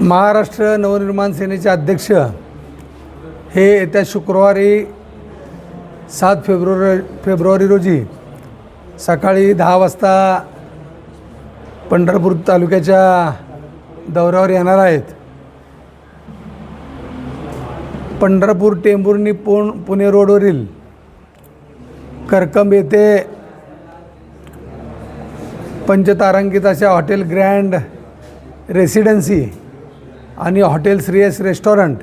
महाराष्ट्र नवनिर्माण सेनेचे अध्यक्ष हे येत्या शुक्रवारी सात फेब्रुवारी फेब्रुवारी रोजी सकाळी दहा वाजता पंढरपूर तालुक्याच्या दौऱ्यावर येणार आहेत. पंढरपूर टेंभुर्णी पुण पुणे रोडवरील करकंब येथे पंचतारांकित अशा हॉटेल ग्रँड रेसिडेन्सी आणि हॉटेल श्रीयस रेस्टॉरंट.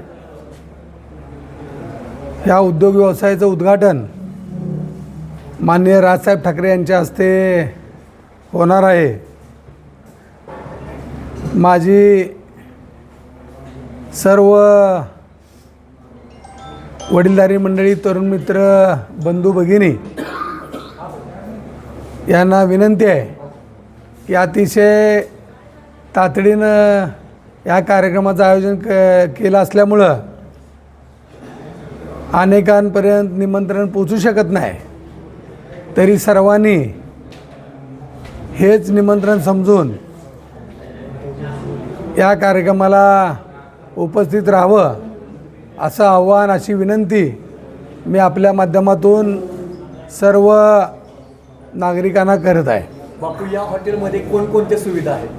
ह्या उद्योग व्यवसायाचं उद्घाटन माननीय राजसाहेब ठाकरे यांच्या हस्ते होणार आहे. माझी सर्व वडीलधारी मंडळी तरुण मित्र बंधू भगिनी यांना विनंती आहे की अतिशय तातडीनं या कार्यक्रमाचं आयोजन क केलं असल्यामुळं अनेकांपर्यंत निमंत्रण पोचू शकत नाही. तरी सर्वांनी हेच निमंत्रण समजून या कार्यक्रमाला उपस्थित राहावं असं आव्हान अशी विनंती मी आपल्या माध्यमातून सर्व नागरिकांना करत आहे. बापू या हॉटेलमध्ये कोणकोणत्या सुविधा आहेत?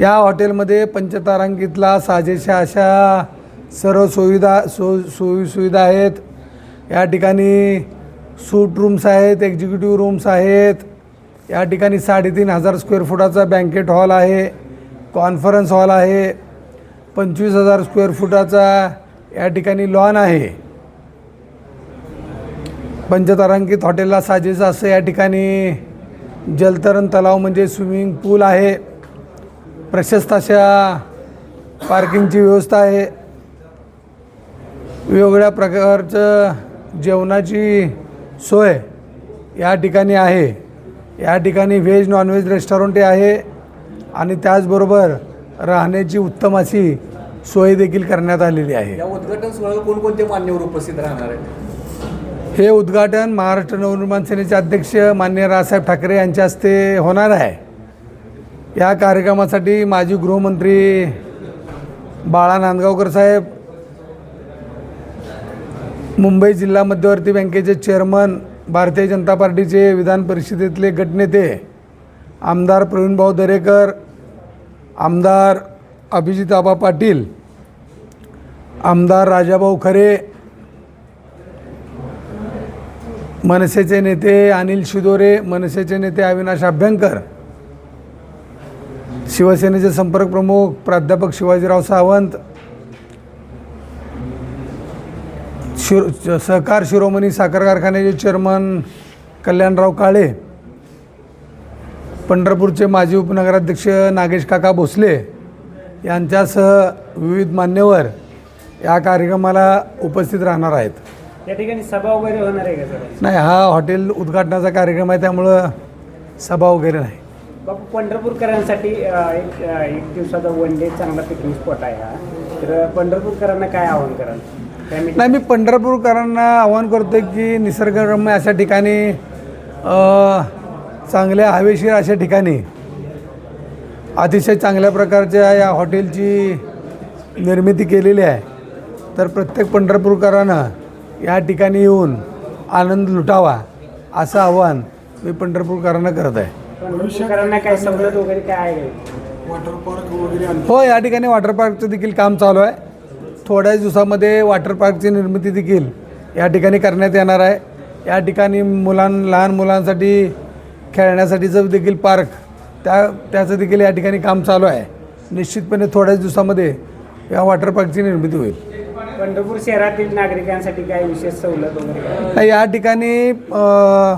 या हॉटेलमध्ये पंचतारांकितला साजेशा अशा सर्व सुविधा सो सोयी सुविधा आहेत. या ठिकाणी सूट रूम्स आहेत एक्झिक्युटिव्ह रूम्स आहेत. या ठिकाणी साडेतीन हजार स्क्वेअर फुटाचा बँकेट हॉल आहे कॉन्फरन्स हॉल आहे. पंचवीस हजार स्क्वेअर फुटाचा या ठिकाणी लॉन आहे. पंचतारांकित हॉटेलला साजेचं असं या ठिकाणी जलतरण तलाव म्हणजे स्विमिंग पूल आहे. प्रशस्त अशा पार्किंगची व्यवस्था आहे. वेगवेगळ्या प्रकारचं जेवणाची सोय या ठिकाणी आहे. या ठिकाणी व्हेज नॉनव्हेज रेस्टॉरंटही आहे आणि त्याचबरोबर राहण्याची उत्तम अशी सोय देखील करण्यात आलेली आहे. या उद्घाटन सोहळ्याला कोणकोणते मान्यवर उपस्थित राहणार आहेत? हे उद्घाटन महाराष्ट्र नवनिर्माण सेनेचे अध्यक्ष मान्य राजसाहेब ठाकरे यांच्या हस्ते होणार आहे. या कार्यक्रमासाठी माजी गृहमंत्री बाळा नांदगावकर साहेब मुंबई जिल्हा मध्यवर्ती बँकेचे चेअरमन भारतीय जनता पार्टीचे विधान परिषदेतले गटनेते आमदार प्रवीणभाऊ दरेकर आमदार अभिजित आबा पाटील आमदार राजाभाऊ खरे मनसेचे नेते अनिल शिदोरे मनसेचे नेते अविनाश अभ्यंकर शिवसेनेचे संपर्क प्रमुख प्राध्यापक शिवाजीराव सावंत शिर सहकार शिरोमणी साखर कारखान्याचे चेअरमन कल्याणराव काळे पंढरपूरचे माजी उपनगराध्यक्ष नागेश काका भोसले यांच्यासह विविध मान्यवर या कार्यक्रमाला उपस्थित राहणार आहेत. या ठिकाणी सभा वगैरे होणार आहे का नाही हा हॉटेल उद्घाटनाचा कार्यक्रम आहे त्यामुळं सभा वगैरे नाही. बापू पंढरपूरकरांसाठी एक एक दिवसाचा वन डे चांगला पिकनिक स्पॉट आहे हा. तर पंढरपूरकरांना काय आव्हान कराल? फॅमिली नाही मी पंढरपूरकरांना आवाहन करतो की निसर्गरम्य अशा ठिकाणी अ, चांगल्या हवेशीर अशा ठिकाणी अतिशय चांगल्या प्रकारच्या या हॉटेलची निर्मिती केलेली आहे. तर प्रत्येक पंढरपूरकरानं या ठिकाणी येऊन आनंद लुटावा असं आवाहन मी पंढरपूरकरांना करत आहे. पंढरपूरकरांना काय सवलत वगैरे काय आहे का? हो या ठिकाणी वॉटर पार्कचं देखील काम चालू आहे. थोड्याच दिवसामध्ये वॉटर पार्कची निर्मिती देखील या ठिकाणी करण्यात येणार आहे. या ठिकाणी मुलां लहान मुलांसाठी खेळण्यासाठीचं देखील पार्क त्या त्याचं देखील या ठिकाणी काम चालू आहे. निश्चितपणे थोड्याच दिवसामध्ये या वॉटर पार्कची निर्मिती होईल. पंढरपूर शहरातील नागरिकांसाठी काय विशेष सवलत वगैरे? या ठिकाणी अ,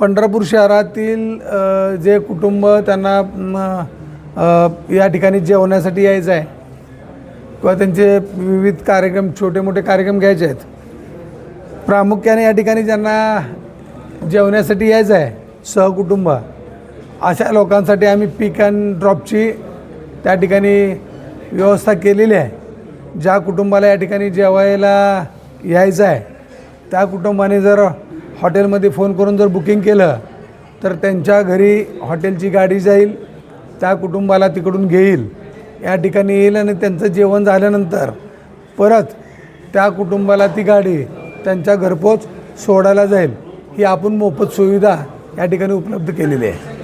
पंढरपूर शहरातील जे कुटुंब त्यांना या ठिकाणी जेवण्यासाठी यायचं आहे किंवा त्यांचे विविध कार्यक्रम छोटे मोठे कार्यक्रम घ्यायचे आहेत प्रामुख्याने या ठिकाणी ज्यांना जेवण्यासाठी यायचं आहे सहकुटुंब अशा लोकांसाठी आम्ही पिक अँड ड्रॉपची त्या ठिकाणी व्यवस्था केलेली आहे. ज्या कुटुंबाला या ठिकाणी जेवायला यायचं आहे त्या कुटुंबाने जर हॉटेलमध्ये फोन करून जर बुकिंग केलं तर त्यांच्या घरी हॉटेलची गाडी जाईल त्या कुटुंबाला तिकडून घेईल या ठिकाणी येईल आणि त्यांचं जेवण झाल्यानंतर परत त्या कुटुंबाला ती गाडी त्यांच्या घरपोच सोडायला जाईल. ही आपण मोफत सुविधा या ठिकाणी उपलब्ध केलेली आहे.